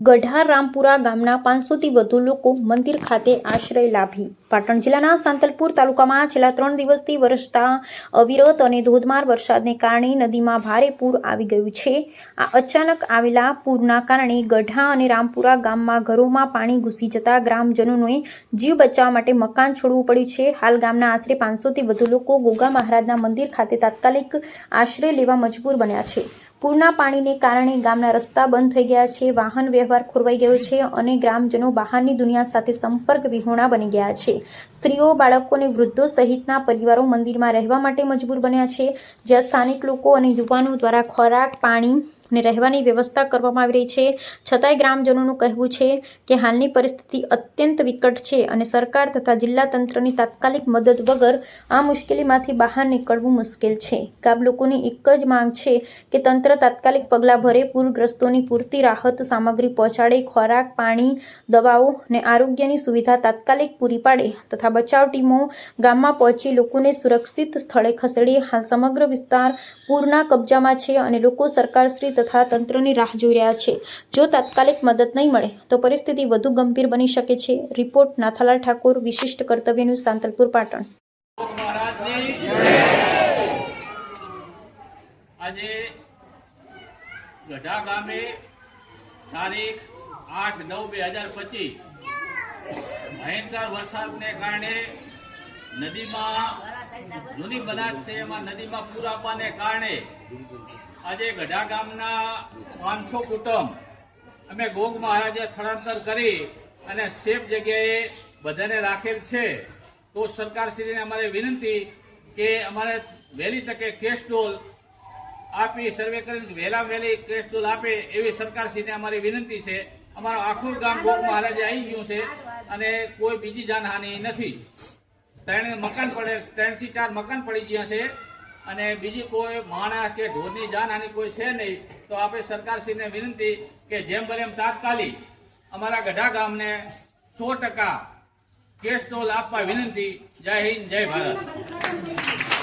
ગઢા રામપુરા ગામના પાંચસોથી વધુ લોકો મંદિર ખાતે આશ્રય લાભી. પાટણ જિલ્લાના સાંતલપુર તાલુકામાં છેલ્લા ત્રણ દિવસથી વરસતા અવિરત અને ધોધમાર વરસાદને કારણે નદીમાં ભારે પૂર આવી ગયું છે. આ અચાનક આવેલા પૂરના કારણે ગઢા અને રામપુરા ગામમાં ઘરોમાં પાણી ઘૂસી જતા ગ્રામજનોને જીવ બચાવવા માટે મકાન છોડવું પડ્યું છે. હાલ ગામના આશરે પાંચસોથી વધુ લોકો ગોગા મહારાજના મંદિર ખાતે તાત્કાલિક આશ્રય લેવા મજબૂર બન્યા છે. પૂરના પાણીને કારણે ગામના રસ્તા બંધ થઈ ગયા છે, વાહન વ્યવહાર ખોરવાઈ ગયો છે અને ગ્રામજનો બહારની દુનિયા સાથે સંપર્ક વિહોણા બની ગયા છે. સ્ત્રીઓ, બાળકો અને વૃદ્ધો સહિતના પરિવારો મંદિરમાં રહેવા માટે મજબૂર બન્યા છે. જ્યાં સ્થાનિક લોકો અને યુવાનો દ્વારા ખોરાક, પાણી અને રહેવાની વ્યવસ્થા કરવામાં આવી રહી છે. છતાંય ગ્રામજનોનું કહેવું છે કે હાલની પરિસ્થિતિ અત્યંત વિકટ છે અને સરકાર તથા જિલ્લા તંત્રની તાત્કાલિક મદદ વગર આ મુશ્કેલીમાંથી બહાર નીકળવું મુશ્કેલ છે. ગામ લોકોની એક જ માંગ છે કે તંત્ર તાત્કાલિક પગલાં ભરે, પૂરગ્રસ્તોની પૂરતી રાહત સામગ્રી પહોંચાડે, ખોરાક, પાણી, દવાઓ અને આરોગ્યની સુવિધા તાત્કાલિક પૂરી પાડે તથા બચાવ ટીમો ગામમાં પહોંચી લોકોને સુરક્ષિત સ્થળે ખસેડી હાલ સમગ્ર વિસ્તાર પૂરના કબજામાં છે અને લોકો સરકારશ્રી તથા તંત્રની રાહ જોઈ રહ્યા છે. જો તાત્કાલિક મદદ નહીં મળે, તો પરિસ્થિતિ વધુ ગંભીર બની શકે છે, રિપોર્ટ નાથાલાલ ઠાકોર, વિશિષ્ટ કર્તવ્યનું સાંતલપુર પાટણ. આજે ગઢા ગામે તારીખ આઠ નવ બે હજાર પચીસ, ભયંકર વરસાદને કારણે નદીમાં જૂની બનાસ છે, એમાં નદીમાં પૂર આવવાને કારણે આજે ગઢા ગામના પાંચસો કુટુંબ અમે ગોગ મહારાજે સ્થળાંતર કરી અને સેફ જગ્યાએ બધાને રાખેલ છે. તો સરકારશ્રીને અમારે વિનંતી કે અમારે વહેલી તકે કેશ ડોલ આપી, સર્વે કરીને વહેલા વહેલી કેશ ડોલ આપે એવી સરકારશ્રીને અમારી વિનંતી છે. અમારું આખું ગામ ગોગ મહારાજે આવી ગયું છે અને કોઈ બીજી જાનહાનિ નથી. ત્રણ મકાન પડે, ત્રણથી ચાર મકાન પડી ગયા છે. અને બીજી કોઈ માણસ કે ઢોરની જાનહાનિ કોઈ છે નહીં. તો આપણે સરકારશ્રીને વિનંતી કે જેમ બને એમ તાત્કાલિક અમારા ગઢા ગામને સો ટકા કેસ ટોલ આપવા વિનંતી. જય હિન્દ, જય ભારત.